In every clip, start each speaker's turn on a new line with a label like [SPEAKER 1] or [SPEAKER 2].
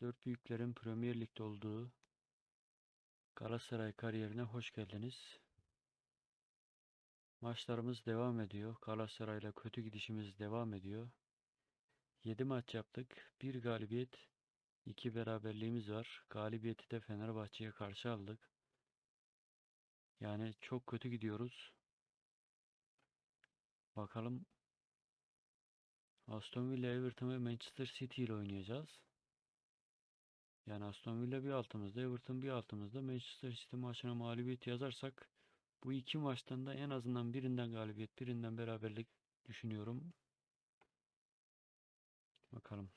[SPEAKER 1] Dört büyüklerin Premier Lig'de olduğu Galatasaray kariyerine hoş geldiniz. Maçlarımız devam ediyor. Galatasaray'la kötü gidişimiz devam ediyor. 7 maç yaptık. Bir galibiyet, iki beraberliğimiz var. Galibiyeti de Fenerbahçe'ye karşı aldık. Yani çok kötü gidiyoruz. Bakalım Aston Villa, Everton ve Manchester City ile oynayacağız. Yani Aston Villa bir altımızda, Everton bir altımızda. Manchester City maçına mağlubiyet yazarsak bu iki maçtan da en azından birinden galibiyet, birinden beraberlik düşünüyorum. Bakalım.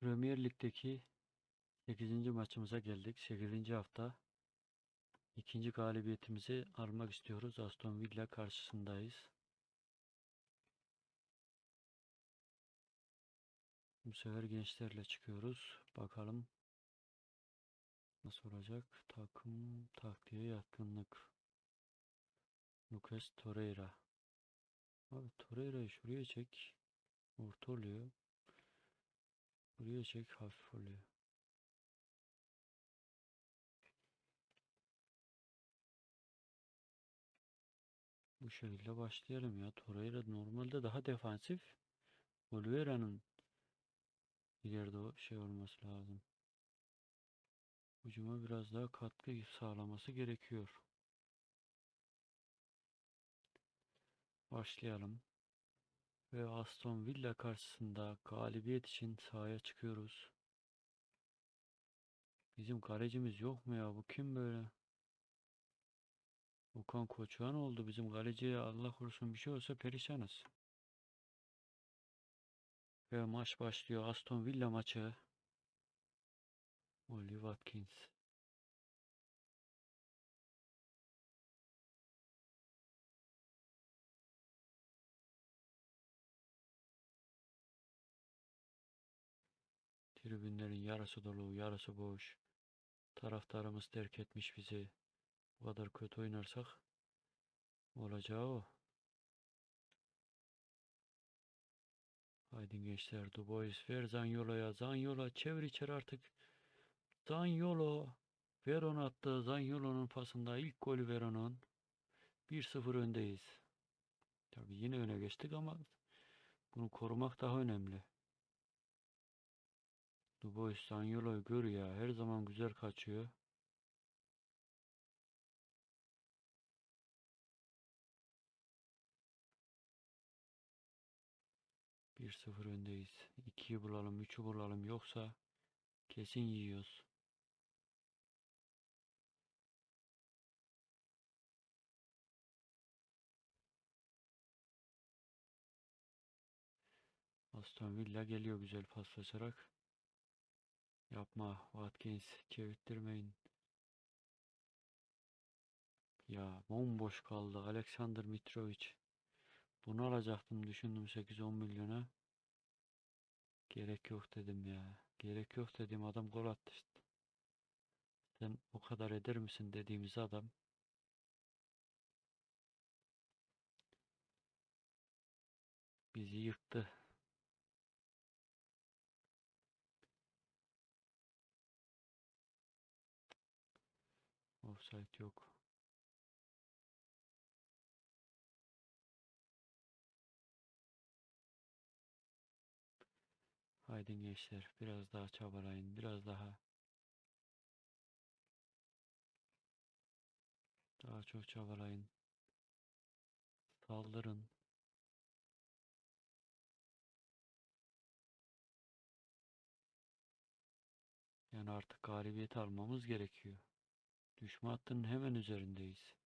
[SPEAKER 1] Premier Lig'deki 8. maçımıza geldik. 8. hafta. İkinci galibiyetimizi almak istiyoruz. Aston Villa karşısındayız. Bu sefer gençlerle çıkıyoruz. Bakalım nasıl olacak? Takım taktiğe yatkınlık. Lucas Torreira. Abi Torreira'yı şuraya çek. Orta oluyor. Buraya çek hafif oluyor. Bu şekilde başlayalım ya. Torreira normalde daha defansif. Oliveira'nın ileride o şey olması lazım. Hücuma biraz daha katkı sağlaması gerekiyor. Başlayalım. Ve Aston Villa karşısında galibiyet için sahaya çıkıyoruz. Bizim kalecimiz yok mu ya? Bu kim böyle? Okan Koçuhan oldu bizim kaleciye Allah korusun bir şey olsa perişanız. Ve maç başlıyor. Aston Villa maçı. Oli Watkins. Tribünlerin yarısı dolu, yarısı boş. Taraftarımız terk etmiş bizi. Bu kadar kötü oynarsak olacağı o. Haydi gençler Du Bois ver Zanyolo'ya. Zanyola çevir içeri artık. Zanyolo. Veron attı. Zanyolo'nun pasında ilk golü Veron'un. 1-0 öndeyiz. Tabii yine öne geçtik ama bunu korumak daha önemli. Du Bois Zanyolo'yu gör ya. Her zaman güzel kaçıyor. Bir sıfır öndeyiz. 2'yi bulalım, 3'ü bulalım. Yoksa kesin yiyoruz. Aston Villa geliyor güzel paslaşarak. Yapma Watkins çevirttirmeyin. Ya bomboş kaldı Alexander Mitrovic. Bunu alacaktım düşündüm 8-10 milyona. Gerek yok dedim ya. Gerek yok dedim adam gol attı işte. Sen o kadar eder misin dediğimiz adam. Bizi yıktı. Offside yok. Haydi gençler biraz daha çabalayın. Biraz daha. Daha çok çabalayın. Saldırın. Yani artık galibiyet almamız gerekiyor. Düşme hattının hemen üzerindeyiz.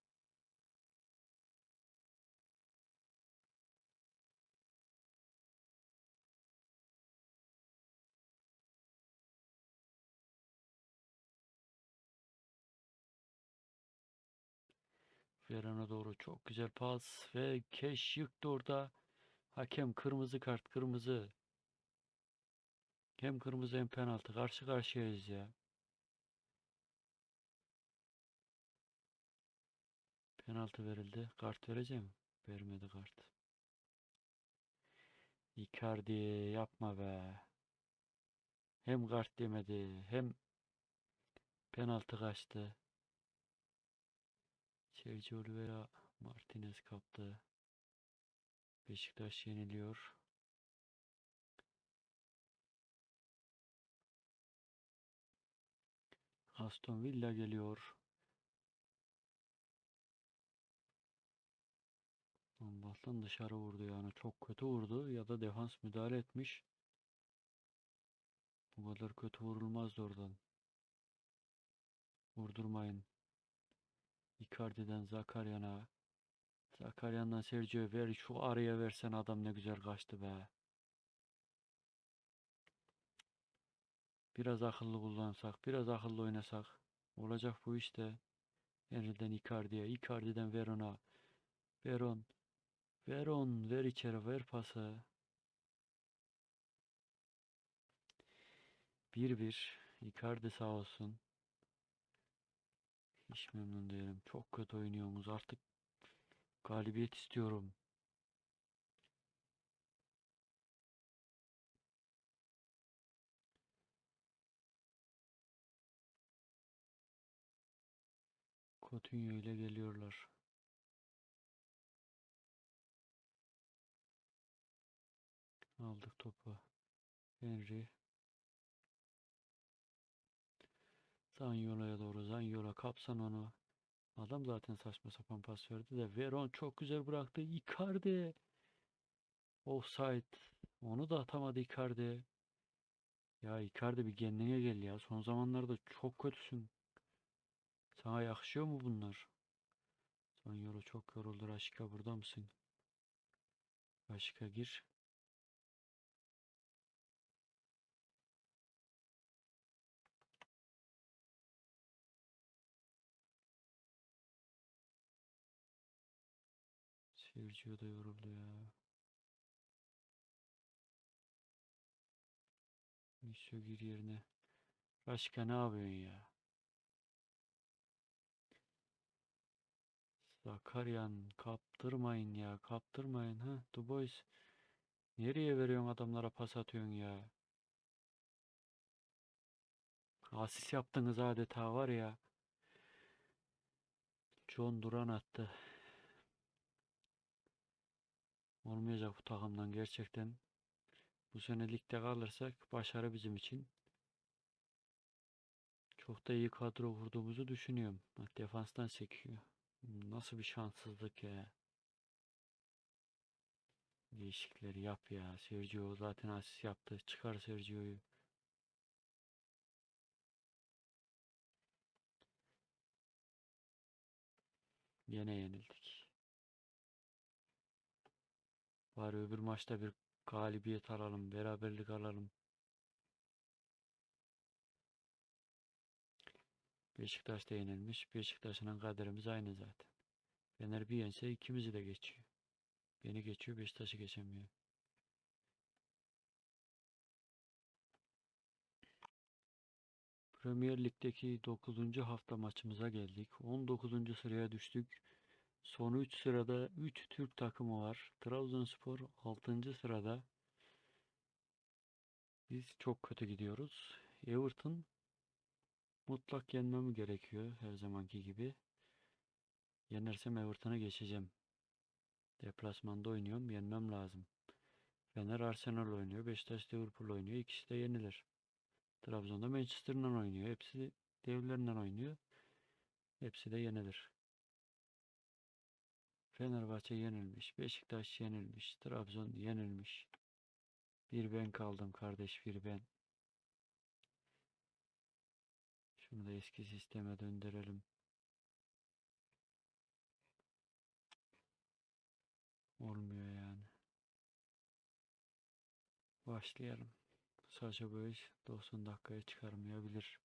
[SPEAKER 1] Veron'a doğru çok güzel pas ve Keş yıktı orada. Hakem kırmızı kart kırmızı. Hem kırmızı hem penaltı. Karşı karşıyayız ya. Penaltı verildi. Kart vereceğim. Vermedi kart. Icardi yapma be. Hem kart yemedi hem penaltı kaçtı. Sergio Oliveira Martinez kaptı. Beşiktaş yeniliyor. Aston Villa geliyor. Allah'tan dışarı vurdu yani çok kötü vurdu ya da defans müdahale etmiş. Bu kadar kötü vurulmazdı oradan. Vurdurmayın. Icardi'den Zakaryan'a. Zakaryan'dan Sergio'ya ver. Şu araya versen adam ne güzel kaçtı be. Biraz akıllı kullansak, biraz akıllı oynasak. Olacak bu işte. Henry'den Icardi'ye, Icardi'den Veron'a. Veron. Veron ver içeri ver pası. 1-1. Icardi sağ olsun. Hiç memnun değilim. Çok kötü oynuyorsunuz. Artık galibiyet istiyorum. Coutinho ile geliyorlar. Aldık topu. Henry. Zanyola'ya doğru. Zanyola kapsan onu. Adam zaten saçma sapan pas verdi de Veron çok güzel bıraktı. Icardi. Offside. Onu da atamadı Icardi. Ya Icardi bir kendine gel ya. Son zamanlarda çok kötüsün. Sana yakışıyor mu bunlar? Zanyola çok yoruldu. Raşika burada mısın? Raşika gir. Sergio da yoruldu ya. Misio gir yerine. Raşika ne yapıyorsun ya? Zakaryan kaptırmayın ya kaptırmayın ha Du Bois nereye veriyorsun adamlara pas atıyorsun ya asist yaptınız adeta var ya John Duran attı olmayacak bu takımdan gerçekten bu sene ligde kalırsak başarı bizim için çok da iyi kadro kurduğumuzu düşünüyorum defanstan sekiyor Nasıl bir şanssızlık ya. Değişikleri yap ya. Sergio zaten asist yaptı. Çıkar Sergio'yu. Yine yenildik. Bari öbür maçta bir galibiyet alalım. Beraberlik alalım. Beşiktaş da yenilmiş. Beşiktaş'ın kaderimiz aynı zaten. Fener bir yense ikimizi de geçiyor. Beni geçiyor, Beşiktaş'ı geçemiyor. Premier Lig'deki 9. hafta maçımıza geldik. 19. sıraya düştük. Son 3 sırada 3 Türk takımı var. Trabzonspor 6. sırada. Biz çok kötü gidiyoruz. Everton mutlak yenmem gerekiyor her zamanki gibi. Yenersem Everton'a geçeceğim. Deplasmanda oynuyorum. Yenmem lazım. Fener Arsenal oynuyor. Beşiktaş Liverpool oynuyor. İkisi de yenilir. Trabzon'da Manchester'la oynuyor. Hepsi devlerinden oynuyor. Hepsi de yenilir. Fenerbahçe yenilmiş. Beşiktaş yenilmiş. Trabzon yenilmiş. Bir ben kaldım kardeş bir ben. Şunu da eski sisteme döndürelim. Olmuyor yani. Başlayalım. Saça bu iş 90 dakikaya çıkarmayabilir.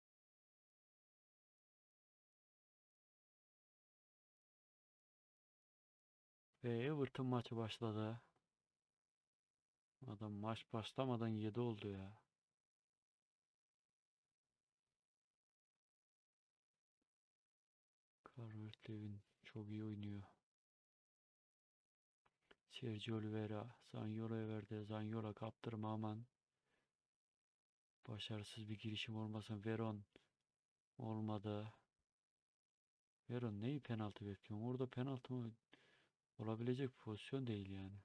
[SPEAKER 1] Ve Everton maçı başladı. Adam maç başlamadan 7 oldu ya. Calvert-Lewin çok iyi oynuyor. Sergio Oliveira Zaniolo'ya verdi. Zaniola kaptırma aman. Başarısız bir girişim olmasın. Veron olmadı. Veron neyi penaltı bekliyorsun? Orada penaltı mı olabilecek pozisyon değil yani.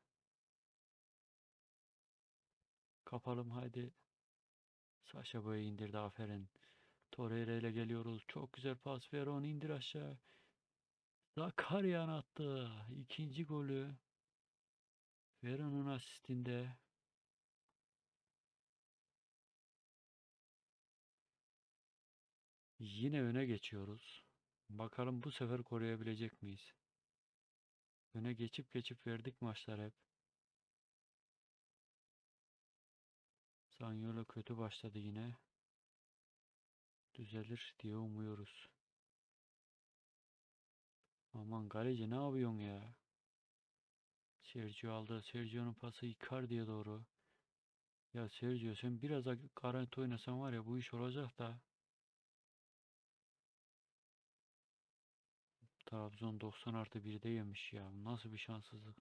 [SPEAKER 1] Kapalım haydi. Saşa Boy'u indirdi aferin. Torreira ile geliyoruz. Çok güzel pas. Veron indir aşağı. Zakarian attı. İkinci golü. Veron'un asistinde. Yine öne geçiyoruz. Bakalım bu sefer koruyabilecek miyiz? Öne geçip geçip verdik maçlar hep. Zaniolo kötü başladı yine. Düzelir diye umuyoruz. Aman kaleci ne yapıyorsun ya? Sergio aldı. Sergio'nun pası Icardi'ye doğru. Ya Sergio sen biraz garanti oynasan var ya bu iş olacak da. Trabzon 90 artı 1'de yemiş ya. Nasıl bir şanssızlık.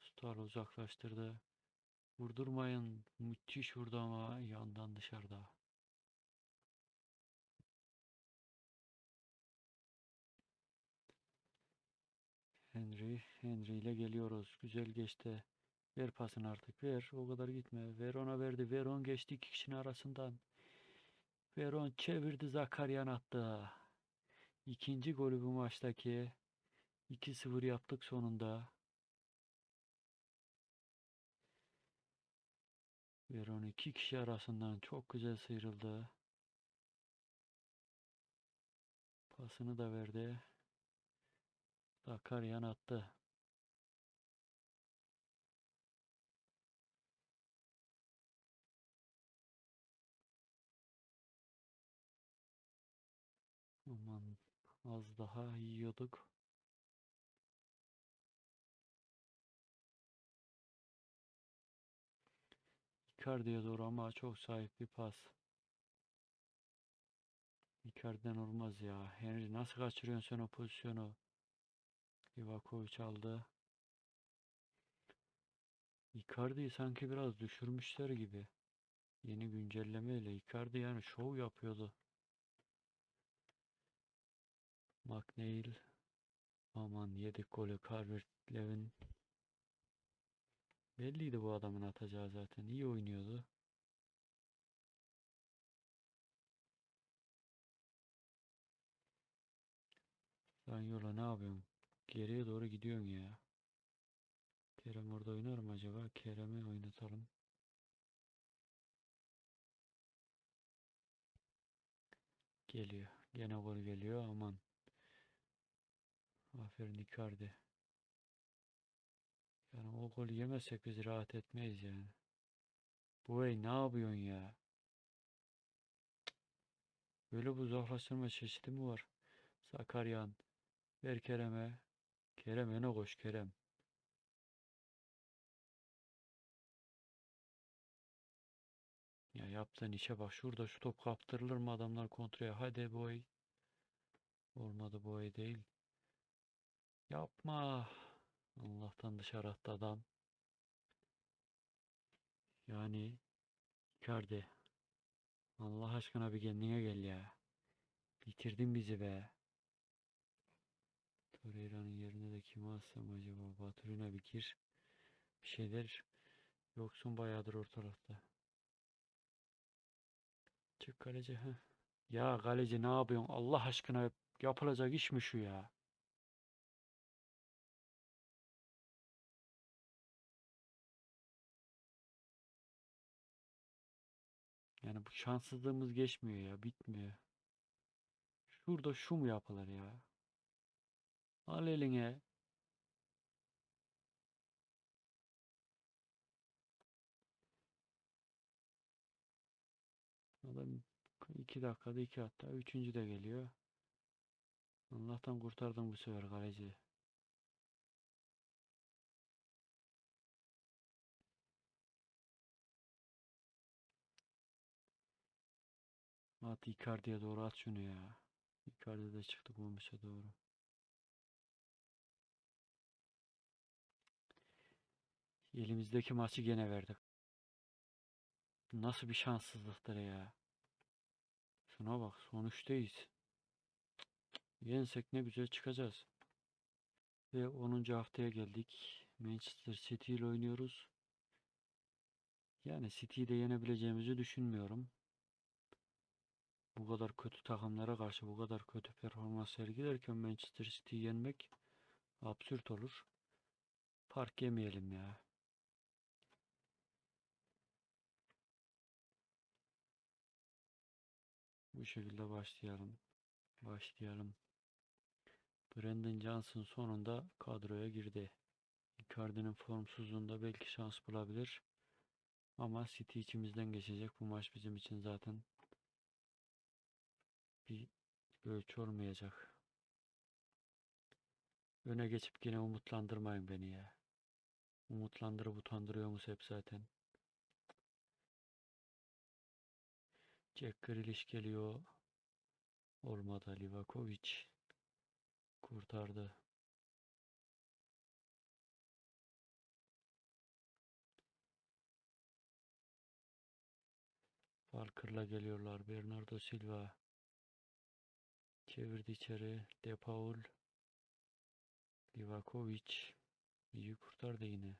[SPEAKER 1] Star uzaklaştırdı. Vurdurmayın. Müthiş vurdu ama yandan dışarıda. Henry, Henry ile geliyoruz. Güzel geçti. Ver pasını artık ver. O kadar gitme. Veron'a verdi. Veron geçti iki kişinin arasından. Veron çevirdi. Zakaryan attı. İkinci golü bu maçtaki. 2-0 yaptık sonunda. Veron iki kişi arasından çok güzel sıyrıldı. Pasını da verdi. Zakaryan attı. Az daha yiyorduk. Icardi'ye doğru ama çok sahip bir pas. Icardi'den olmaz ya. Henry nasıl kaçırıyorsun sen o pozisyonu? Livakovic aldı. Icardi'yi sanki biraz düşürmüşler gibi. Yeni güncellemeyle Icardi yani şov yapıyordu. McNeil aman yedik golü Calvert-Lewin belliydi bu adamın atacağı zaten iyi oynuyordu. Zaniolo ne yapıyorsun? Geriye doğru gidiyorsun ya. Kerem orada oynar mı acaba? Kerem'i oynatalım. Geliyor. Gene gol geliyor. Aman. Aferin Icardi. Yani o golü yemezsek biz rahat etmeyiz yani. Bu ey ne yapıyorsun ya? Böyle bu uzaklaştırma çeşidi mi var? Sakaryan. Ver Kerem'e. Kerem öne koş Kerem. Ya yaptığın işe bak. Şurada şu top kaptırılır mı adamlar kontraya? Hadi boy. Olmadı boy değil. Yapma. Allah'tan dışarı attı. Yani Icardi. Allah aşkına bir kendine gel ya. Bitirdin bizi be. Torreira'nın yerine de kimi alsam acaba? Baturina bir gir. Bir şeyler yoksun bayağıdır ortalıkta. Çık kaleci ha. Ya kaleci ne yapıyorsun? Allah aşkına yapılacak iş mi şu ya? Yani bu şanssızlığımız geçmiyor ya, bitmiyor. Şurada şu mu yapılır ya? Al eline. Adam iki dakikada iki hatta. Üçüncü de geliyor. Allah'tan kurtardım bu sefer kaleci. At Icardi'ye doğru at şunu ya. Icardi de çıktı Gomis'e doğru. Elimizdeki maçı gene verdik. Bu Nasıl bir şanssızlıktır ya. Şuna bak son üçteyiz. Yensek ne güzel çıkacağız. Ve 10. haftaya geldik. Manchester City ile oynuyoruz. Yani City'yi de yenebileceğimizi düşünmüyorum. Bu kadar kötü takımlara karşı bu kadar kötü performans sergilerken Manchester City'yi yenmek absürt olur. Fark yemeyelim ya. Bu şekilde başlayalım. Başlayalım. Brandon Johnson sonunda kadroya girdi. Icardi'nin formsuzluğunda belki şans bulabilir. Ama City içimizden geçecek. Bu maç bizim için zaten bir ölçü olmayacak. Öne geçip yine umutlandırmayın beni ya. Umutlandırıp utandırıyorsunuz hep zaten. Jack Grealish geliyor. Olmadı Livakovic. Kurtardı. Walker'la geliyorlar. Bernardo Silva. Çevirdi içeri. De Paul. Livakovic. İyi kurtardı yine.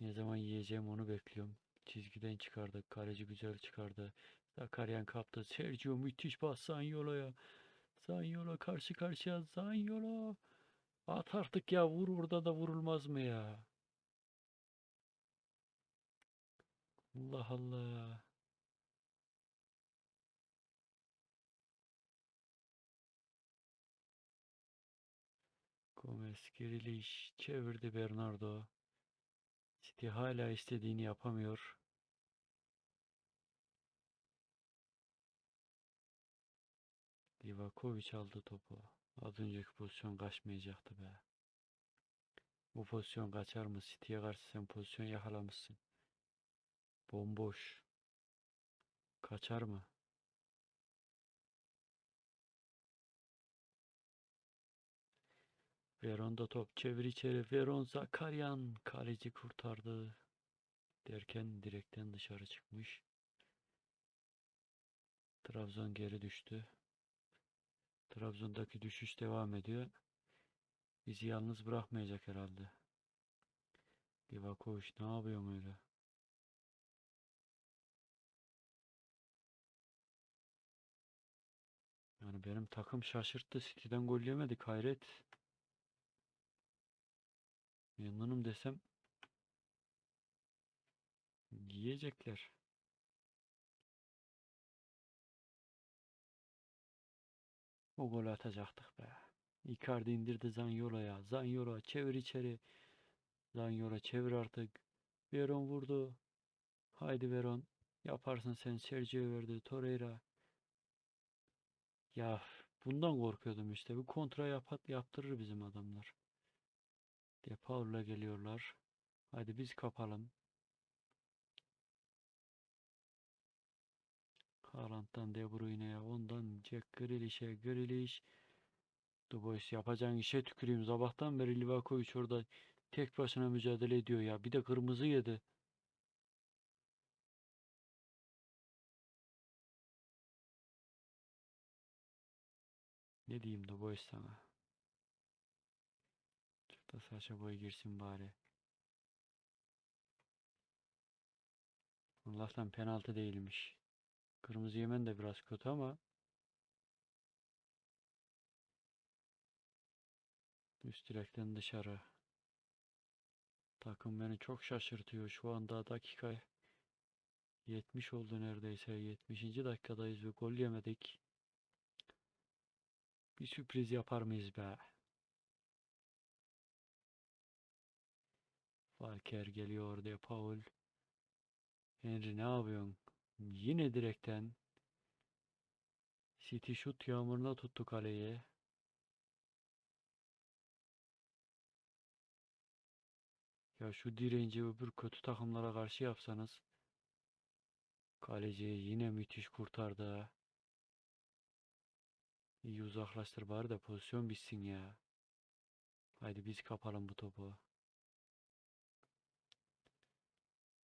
[SPEAKER 1] Ne zaman yiyeceğim onu bekliyorum. Çizgiden çıkardık. Kaleci güzel çıkardı. Zakaryan kaptı. Sergio müthiş pas Zaniolo'ya. Zaniolo karşı karşıya. Zaniolo. At artık ya. Vur burada da vurulmaz mı ya? Allah Allah. Gomez Grealish çevirdi Bernardo. City hala istediğini yapamıyor. Livakovic aldı topu. Az önceki pozisyon kaçmayacaktı be. Bu pozisyon kaçar mı? City'ye karşı sen pozisyon yakalamışsın. Bomboş. Kaçar mı? Veron'da top çevir içeri. Veron Zakaryan kaleci kurtardı. Derken direkten dışarı çıkmış. Trabzon geri düştü. Trabzon'daki düşüş devam ediyor. Bizi yalnız bırakmayacak herhalde. Livakovic ne yapıyorsun öyle? Yani benim takım şaşırttı. City'den gol yemedik hayret. Memnunum desem yiyecekler. O golü atacaktık be. Icardi indirdi Zaniolo'ya. Zaniolo çevir içeri. Zaniolo çevir artık. Veron vurdu. Haydi Veron. Yaparsın sen. Sergio verdi. Torreira. Ya bundan korkuyordum işte. Bir kontra yapat yaptırır bizim adamlar. De Paul'la geliyorlar. Hadi biz kapalım. Haaland'dan De Bruyne'ye, ondan Jack Grealish'e, Grealish. Du Bois yapacağın işe tüküreyim. Sabahtan beri Livakovic orada tek başına mücadele ediyor ya. Bir de kırmızı yedi. Ne diyeyim Du Bois sana? Şurada saça boy girsin bari. Allah'tan penaltı değilmiş. Kırmızı yemen de biraz kötü ama üst direkten dışarı. Takım beni çok şaşırtıyor. Şu anda dakika 70 oldu neredeyse. 70. dakikadayız ve gol yemedik. Bir sürpriz yapar mıyız be? Walker geliyor diye Paul. Henry ne yapıyorsun? Yine direkten. City şut yağmuruna tuttu kaleyi. Ya şu direnci öbür kötü takımlara karşı yapsanız. Kaleci yine müthiş kurtardı. İyi uzaklaştır bari de pozisyon bitsin ya. Haydi biz kapalım bu topu.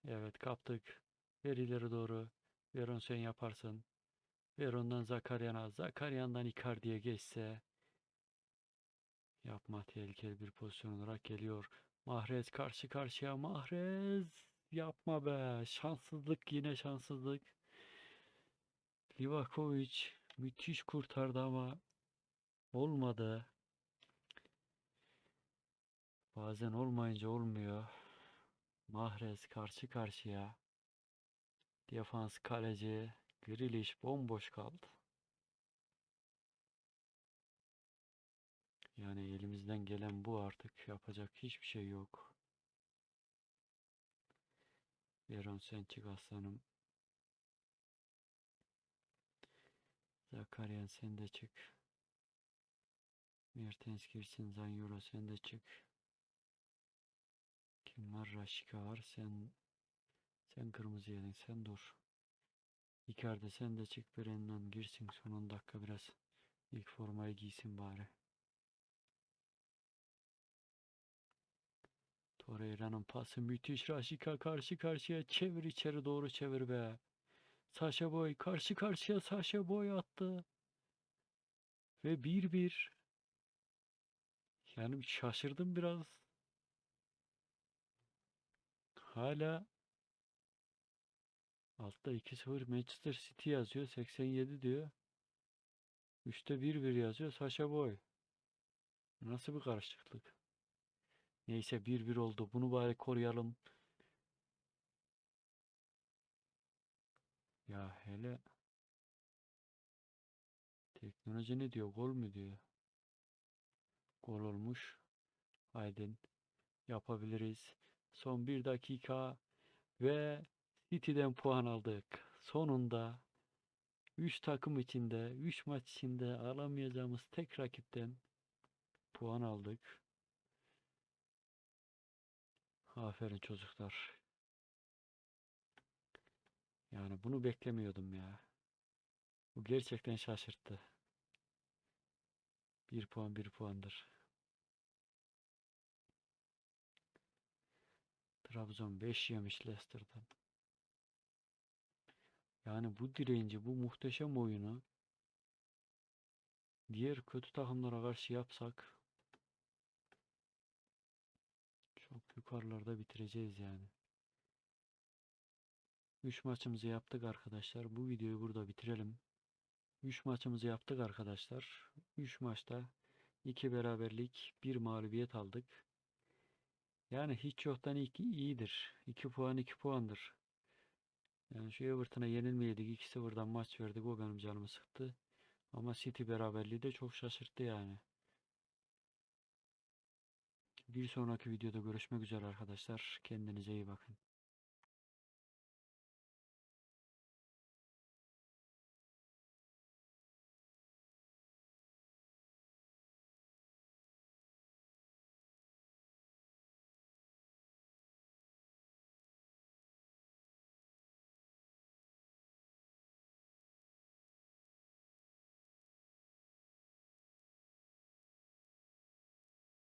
[SPEAKER 1] Evet kaptık. Ver ileri doğru. Veron sen yaparsın. Veron'dan Zakaryan'a. Zakaryan'dan Icardi'ye geçse. Yapma tehlikeli bir pozisyon olarak geliyor. Mahrez karşı karşıya. Mahrez. Yapma be. Şanssızlık yine şanssızlık. Livakovic müthiş kurtardı ama olmadı. Bazen olmayınca olmuyor. Mahrez karşı karşıya. Defans kaleci Grealish bomboş kaldı. Yani elimizden gelen bu artık. Yapacak hiçbir şey yok. Veron sen çık aslanım. Zakaryan sen de çık. Mertens girsin. Zanyolo sen de çık. Kim var? Raşika var. Sen sen kırmızı yedin. Sen dur. Icardi sen de çık. Brennan girsin. Son 10 dakika biraz. ilk formayı giysin bari. Torreira'nın pası müthiş. Raşika karşı karşıya. Çevir içeri doğru çevir be. Saşa Boy karşı karşıya Saşa Boy attı. Ve 1-1. Yani şaşırdım biraz. Hala altta 2-0 Manchester City yazıyor. 87 diyor. 3'te 1-1 yazıyor. Saşa Boy. Nasıl bir karışıklık? Neyse 1-1 oldu. Bunu bari koruyalım. Ya hele teknoloji ne diyor? Gol mü diyor? Gol olmuş. Aydın yapabiliriz. Son bir dakika ve City'den puan aldık. Sonunda 3 takım içinde, 3 maç içinde alamayacağımız tek rakipten puan aldık. Aferin çocuklar. Yani bunu beklemiyordum ya. Bu gerçekten şaşırttı. Bir puan bir puandır. Trabzon 5 yemiş Leicester'dan. Yani bu direnci, bu muhteşem oyunu diğer kötü takımlara karşı yapsak çok yukarılarda bitireceğiz yani. 3 maçımızı yaptık arkadaşlar. Bu videoyu burada bitirelim. 3 maçımızı yaptık arkadaşlar. 3 maçta 2 beraberlik, 1 mağlubiyet aldık. Yani hiç yoktan iki iyidir. 2 puan 2 puandır. Yani şu Everton'a yenilmeydik. 2-0'dan maç verdik. O benim canımı sıktı. Ama City beraberliği de çok şaşırttı yani. Bir sonraki videoda görüşmek üzere arkadaşlar. Kendinize iyi bakın.